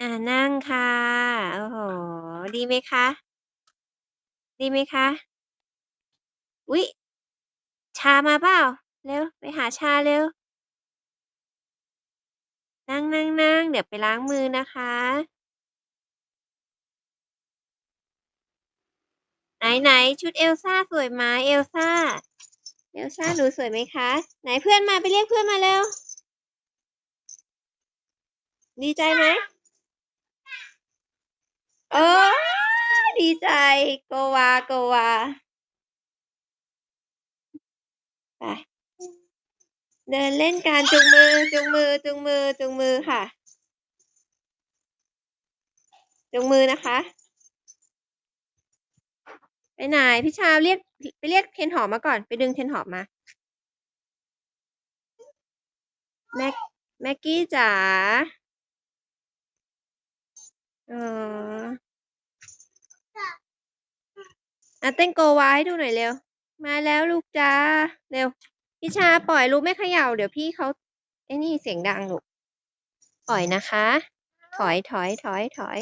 อ่านั่งค่ะ โอ้โฮ ดีไหมคะ?ดีไหมคะ?อุ๊ย ชามาเปล่า?เร็ว ไปหาชาเร็ว นั่ง ๆ ๆ เดี๋ยวไปล้างมือนะคะ ไหน ๆ ชุดเอลซ่าสวยไหม เอลซ่า เอลซ่าหนูสวยไหมคะ?ไหนเพื่อนมา ไปเรียกเพื่อนมาเร็ว ดีใจไหม? โอ๊ยดีใจ โกวา โกวา ไป เดินเล่นกันจูงมือจูงมือจูงมือจูงมือค่ะจูงมือนะคะ ไปไหนพิชาเรียกไปเรียกเทนหอมมาก่อน ไปดึงเทนหอมมา แม็กแม็กกี้จ๋า เออ อะเต้นโกวาให้ดูหน่อยเร็ว มาแล้วลูกจ้า เร็ว พิชาปล่อยลูกไม่เขย่า เดี๋ยวพี่เขาไอ้นี่เสียงดังลูก ปล่อยนะคะ ถอยถอยถอยถอย